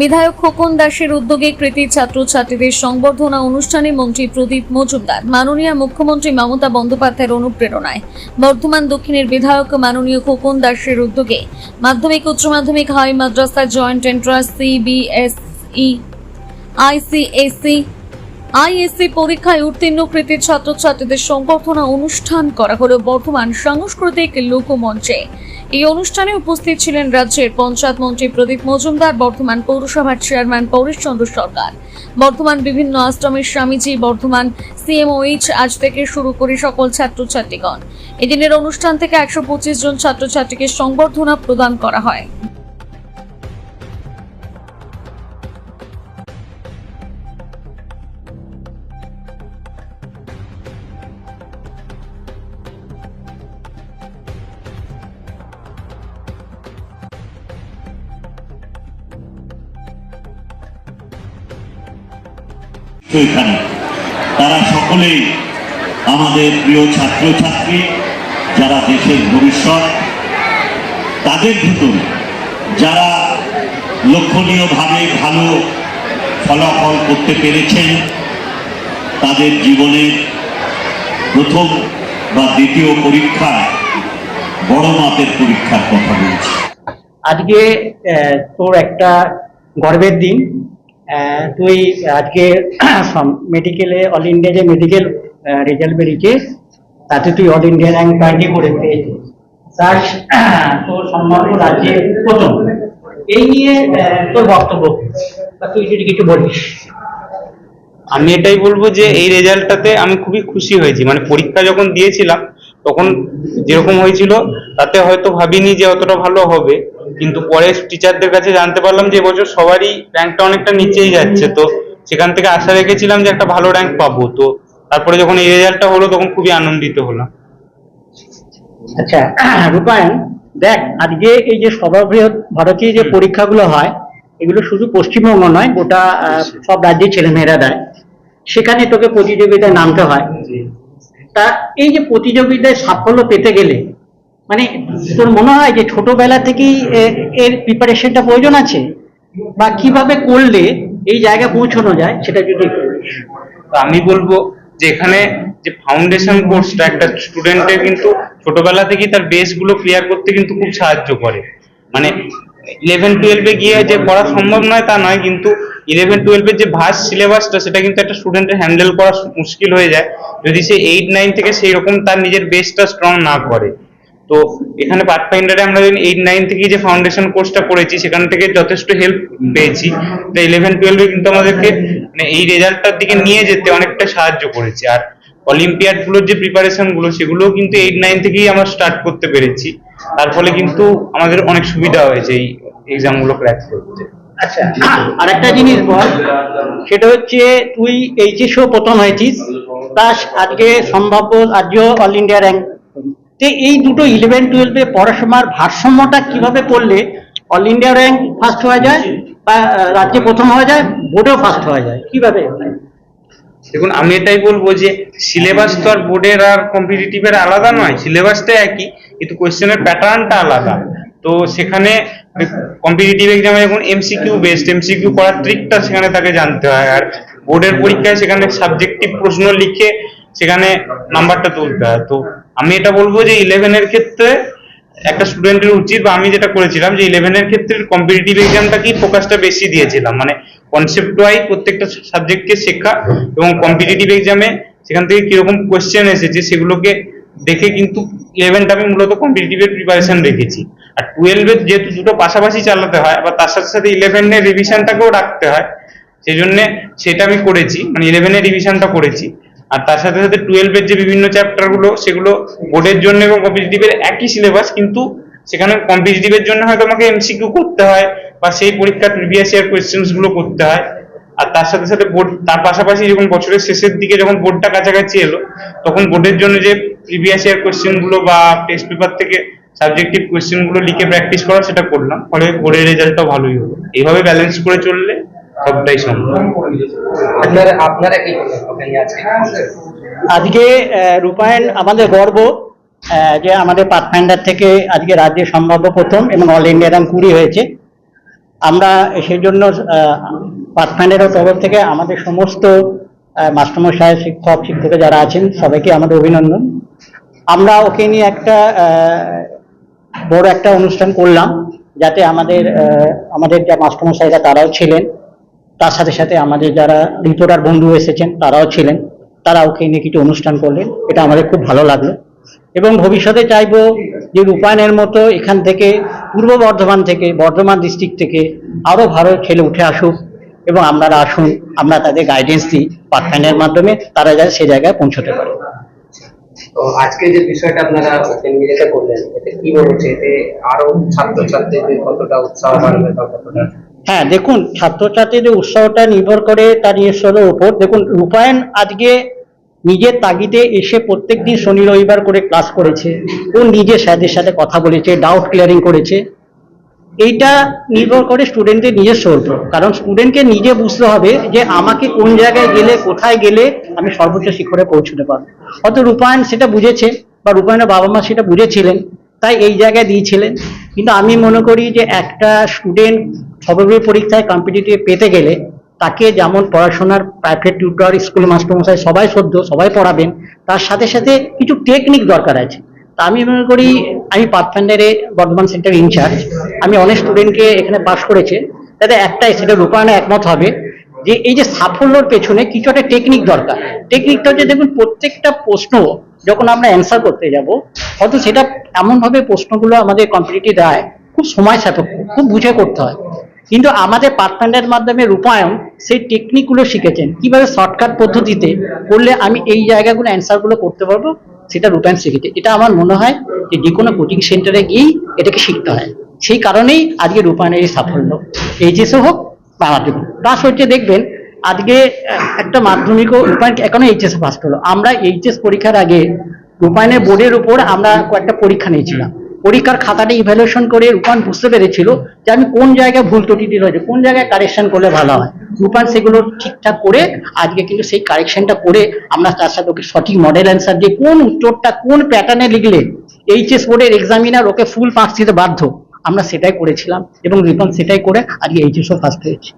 বিধায়ক খোকন দাসের উদ্যোগে কৃতি ছাত্রছাত্রীদের সংবর্ধনা অনুষ্ঠানে মন্ত্রী প্রদীপ মজুমদার, মাননীয় মুখ্যমন্ত্রী মমতা বন্দ্যোপাধ্যায়ের অনুপ্রেরণায়। বর্ধমান দক্ষিণের বিধায়ক মাননীয় খোকন দাসের উদ্যোগে মাধ্যমিক, উচ্চ মাধ্যমিক, হাই মাদ্রাসা joint entrance, CBSE ICSE ISC পরীক্ষায় উত্তীর্ণ কৃতি ছাত্রছাত্রীদের সংবর্ধনা অনুষ্ঠান করা হল বর্ধমান সাংস্কৃতিক লোকমঞ্চে। এই অনুষ্ঠানে উপস্থিত ছিলেন রাজ্যের পঞ্চায়েত মন্ত্রী প্রদীপ মজুমদার, বর্ধমান পৌরসভার চেয়ারম্যান পৌরেশচন্দ্র সরকার। বর্ধমান বিভিন্ন আশ্রমের স্বামীজি, বর্ধমান সিএমওইচ আজ থেকে শুরু করে সকল ছাত্রছাত্রীগণ। এদিনের অনুষ্ঠান থেকে একশো পঁচিশ জন ছাত্রছাত্রীকে সংবর্ধনা প্রদান করা হয়। এখানে। তারা সকলেই আমাদের প্রিয় ছাত্রছাত্রী, যারা দেশের ভবিষ্যৎ, তাদের ভিতর যারা লক্ষণীয়ভাবে ভালো ফলাফল করতে পেরেছেন, তাদের জীবনের প্রথম বা দ্বিতীয় পরীক্ষায় বড় মাপের পরীক্ষার কথা বলছি। আজকে তোর একটা গর্বের দিন। তুই আজকে মেডিকেলে অল ইন্ডিয়া যে মেডিকেল রেজাল্ট বেরিয়েছে, তাতে তুই অল ইন্ডিয়া র্যাঙ্ক টোয়েন্টি করে পেয়েছিস। তার সম্ভাব্য রাজ্যে প্রথম। এই নিয়ে তোর বক্তব্য তুই যদি কিছু বলিস। আমি এটাই বলব যে, এই রেজাল্টটাতে আমি খুবই খুশি হয়েছি। মানে পরীক্ষা যখন দিয়েছিলাম, তখন যেরকম হয়েছিল, তাতে হয়তো ভাবিনি যে অতটা ভালো হবে। কিন্তু পরে টিচারদের কাছে জানতে পারলাম যে এবছর সবারই র্যাঙ্কটা অনেকটা নিচেই যাচ্ছে। তো সেখান থেকে আশা রেখেছিলাম যে একটা ভালো র্যাঙ্ক পাবো। তো তারপরে যখন এই রেজাল্টটা হলো তখন খুবই আনন্দিত হলাম। আচ্ছা রূপায়ণ দেখ আজকে এই যে সর্ববৃহৎ ভারতীয় যে পরীক্ষাগুলো হয় এগুলো শুধু পশ্চিমবঙ্গ নয় গোটা সব রাজ্যের ছেলেমেয়েরা দেয়। সেখানে তোকে প্রতিযোগিতায় নামতে হয়। তা এই যে প্রতিযোগিতায় সাফল্য পেতে গেলে মানে তোর মনে হয় যে ছোটবেলা থেকেই এর প্রিপারেশনটা প্রয়োজন আছে? বা কীভাবে করলে এই জায়গায় পৌঁছানো যায়, সেটা যদি আমি বলব যে এখানে যে ফাউন্ডেশন কোর্সটা একটা স্টুডেন্টের কিন্তু ছোটবেলা থেকেই তার বেসগুলো ক্লিয়ার করতে কিন্তু খুব সাহায্য করে। মানে ইলেভেন টুয়েলভে গিয়ে যে পড়া সম্ভব নয় তা নয়, কিন্তু ইলেভেন টুয়েলভের যে ভাস সিলেবাসটা সেটা কিন্তু একটা স্টুডেন্টের হ্যান্ডেল করা মুশকিল হয়ে যায়। যদি সে এইট নাইন থেকে সেই রকম তার নিজের বেসটা স্ট্রং না করে। তো এখানে পার্ট ফাইন্ডারে আমরা এইট নাইন থেকে যে ফাউন্ডেশন কোর্সটা করেছি, সেখান থেকে যথেষ্ট হেল্প পেয়েছি। ইলেভেন টুয়েলভে কিন্তু আমাদেরকে মানে এই রেজাল্টটার দিকে নিয়ে যেতে অনেকটা সাহায্য করেছে। আর অলিম্পিয়াডগুলোর যে প্রিপারেশনগুলো, সেগুলোও কিন্তু এইট নাইন থেকেই আমরা স্টার্ট করতে পেরেছি। তার ফলে কিন্তু আমাদের অনেক সুবিধা হয়েছে এই এক্সামগুলো ক্র্যাক করতে। আচ্ছা আর একটা জিনিস বল, সেটা হচ্ছে তুই এইচএসও প্রথম হয়েছিস প্লাস আজকে সম্ভাব্য রাজ্য অল ইন্ডিয়া র্যাঙ্ক এই দুটো ইলেভেন টুয়েলভে পড়াশোনার ভারসাম্যটা কীভাবে করলে অল ইন্ডিয়া র্যাঙ্ক ফার্স্ট হওয়া যায় বা রাজ্যে প্রথম হওয়া যায়, বোর্ডেও ফার্স্ট হওয়া যায়? কীভাবে? দেখুন, আমি এটাই বলব যে সিলেবাস তো আর বোর্ডের আর কম্পিটিটিভের আলাদা নয় সিলেবাসটা একই, কিন্তু কোয়েশ্চেনের প্যাটার্নটা আলাদা। তো সেখানে কম্পিটিটিভ এক্সামে যখন এমসিকিউ বেসড এমসিকিউ করার ট্রিকটা সেখানে তাকে জানতে হয়, আর বোর্ডের পরীক্ষায় সেখানে সাবজেক্টিভ প্রশ্ন লিখে সেখানে নাম্বারটা তুলতে হয়। তো আমি এটা বলব যে ইলেভেনের ক্ষেত্রে একটা স্টুডেন্টের উচিত বা আমি যেটা করেছিলাম যে ইলেভেনের ক্ষেত্রে কম্পিটিটিভ এক্সামটাকেই ফোকাসটা বেশি দিয়েছিলাম। মানে কনসেপ্ট ওয়াইজ প্রত্যেকটা সাবজেক্টকে শেখা এবং কম্পিটিটিভ এক্সামে সেখান থেকে কীরকম কোয়েশ্চেন এসেছে সেগুলোকে দেখে কিন্তু ইলেভেনটা আমি মূলত কম্পিটিটিভের প্রিপারেশন রেখেছি। আর টুয়েলভের যেহেতু দুটো পাশাপাশি চালাতে হয়, আবার তার সাথে সাথে ইলেভেনের রিভিশনটাকেও রাখতে হয় সেই জন্যে সেটা আমি করেছি মানে ইলেভেনের রিভিশনটা করেছি। আর তার সাথে সাথে টুয়েলভের যে বিভিন্ন চ্যাপ্টারগুলো, সেগুলো বোর্ডের জন্য এবং কম্পিটিটিভের একই সিলেবাস কিন্তু সেখানে কম্পিটিটিভের জন্য হয়তো আমাকে এমসিকিউ করতে হয় বা সেই পরীক্ষার প্রিভিয়াস ইয়ার কোয়েশ্চেন্সগুলো করতে হয়। আর তার সাথে সাথে বোর্ড তার পাশাপাশি যখন বছরের শেষের দিকে যখন বোর্ডটা কাছাকাছি এলো, তখন বোর্ডের জন্য যে প্রিভিয়াস ইয়ার কোয়েশ্চেনগুলো বা টেস্ট পেপার থেকে সাবজেক্টিভ কোয়েশ্চেনগুলো লিখে প্র্যাকটিস করা, সেটা করলাম। ফলে বোর্ডের রেজাল্টটাও ভালোই হলো। এইভাবে ব্যালেন্স করে চললে সবটাই সম্ভব। আপনারা আপনারা কি ওখানে আজকে আহ, রূপায়ণ আমাদের গর্ব যে আমাদের পাথফাইন্ডার থেকে আজকে রাজ্যে সম্ভাব্য প্রথম এবং অল ইন্ডিয়া র্যাঙ্ক কুড়ি হয়েছে। আমরা সেই জন্য পাঠফান্ডেরও তরফ থেকে আমাদের সমস্ত আহ, মাস্টারমশাই শিক্ষক শিক্ষক যারা আছেন সবাইকে আমাদের অভিনন্দন। আমরা ওকে নিয়ে একটা আহ, বড় একটা অনুষ্ঠান করলাম যাতে আমাদের আহ, আমাদের যা মাস্টারমশাইরা তারাও ছিলেন। তার সাথে সাথে আমাদের যারা রিপোর্টার বন্ধু এসেছেন, তারাও ছিলেন তারা ওকে নিয়ে কিছু অনুষ্ঠান করলেন। এটা আমাদের খুব ভালো লাগল। এবং ভবিষ্যতে চাইব যে রূপায়ণের মতো এখান থেকে, পূর্ব বর্ধমান থেকে, বর্ধমান ডিস্ট্রিক্ট থেকে আরও ভালো ছেলে উঠে আসুক এবং আপনারা আসুন, আমরা তাদের গাইডেন্স দিই পাঠফাইনের মাধ্যমে, তারা যাতে সে জায়গায় পৌঁছতে পারে। আজকে যে বিষয়টা আপনারা ওপেন করলেন, এতে কি হচ্ছে এতে আরও ছাত্রছাত্রীদের কতটা উৎসাহ বাড়বে কতটা হ্যাঁ দেখুন, ছাত্রছাত্রীদের উৎসাহটা নির্ভর করে তার নিজস্বদের উপর। দেখুন, রূপায়ণ আজকে নিজের তাগিদে এসে প্রত্যেকদিন শনি রবিবার করে ক্লাস করেছে। ও নিজে স্যারদের সাথে কথা বলেছে ডাউট ক্লিয়ারিং করেছে। এইটা নির্ভর করে স্টুডেন্টের নিজস্ব উপর। কারণ স্টুডেন্টকে নিজে বুঝতে হবে যে আমাকে কোন জায়গায় গেলে, কোথায় গেলে আমি সর্বোচ্চ শিখরে পৌঁছতে পারব। অত রূপায়ণ সেটা বুঝেছে বা রূপায়ণের বাবা মা সেটা বুঝেছিলেন। তাই এই জায়গায় দিয়েছিলেন। কিন্তু আমি মনে করি যে একটা স্টুডেন্ট সর্বপ্রথম পরীক্ষায় কম্পিটিটিভ পেতে গেলে তাকে যেমন পড়াশোনার প্রাইভেট টিউটর স্কুল মাস্টারমশাই সবাই সদ্য, সবাই পড়াবেন, তার সাথে সাথে কিছু টেকনিক দরকার আছে। তা আমি মনে করি আমি পাথফান্ডারে বর্ধমান সেন্টার ইনচার্জ আমি অনেক স্টুডেন্টকে এখানে পাশ করেছে। তাতে একটাই, সেটা রূপায়ণে একমত হবে। যে এই যে সাফল্যর পেছনে কিছু একটা টেকনিক দরকার। টেকনিকটা হচ্ছে দেখুন, প্রত্যেকটা প্রশ্ন যখন আমরা অ্যান্সার করতে যাব, হয়তো সেটা এমনভাবে প্রশ্নগুলো আমাদের কম্পিটিটিভ দেয়, খুব সময় সাপেক্ষ, খুব বুঝে করতে হয়। কিন্তু আমাদের পাঠফান্ডের মাধ্যমে রূপায়ণ সেই টেকনিকগুলো শিখেছেন। কীভাবে শর্টকাট পদ্ধতিতে করলে আমি এই জায়গাগুলো অ্যান্সারগুলো করতে পারব, সেটা রূপায়ণ শিখেছে। এটা আমার মনে হয় যে যে কোনো কোচিং সেন্টারে গিয়েই এটাকে শিখতে হয়। সেই কারণেই আজকে রূপায়ণের এই সাফল্য। এইচএসও হোক বা মাধ্যমিক প্লাস হচ্ছে দেখবেন, আজকে একটা মাধ্যমিকও রূপায়ণ এখনও এইচএস পাস হলো। আমরা এইচএস পরীক্ষার আগে রূপায়ণের বোর্ডের উপর আমরা কয়েকটা পরীক্ষা নিয়েছিলাম। পরীক্ষার খাতাটা ইভ্যালুয়েশন করে রূপায়ণ বুঝতে পেরেছিল যে আমি কোন জায়গায় ভুল ত্রুটিটি রয়েছে, কোন জায়গায় কারেকশন করলে ভালো হয়। রূপায়ণ সেগুলো ঠিকঠাক করে আজকে কিন্তু সেই কারেকশনটা করে আমরা তার সাথে ওকে সঠিক মডেল অ্যান্সার দিয়ে কোন উত্তরটা, কোন প্যাটার্নে লিখলে এইচএস বোর্ডের এক্সামিনার ওকে ফুল মার্কস দিতে বাধ্য। আমরা সেটাই করেছিলাম এবং রিপন সেটাই করে আজকে এইচএসও ফার্স্ট হয়েছে।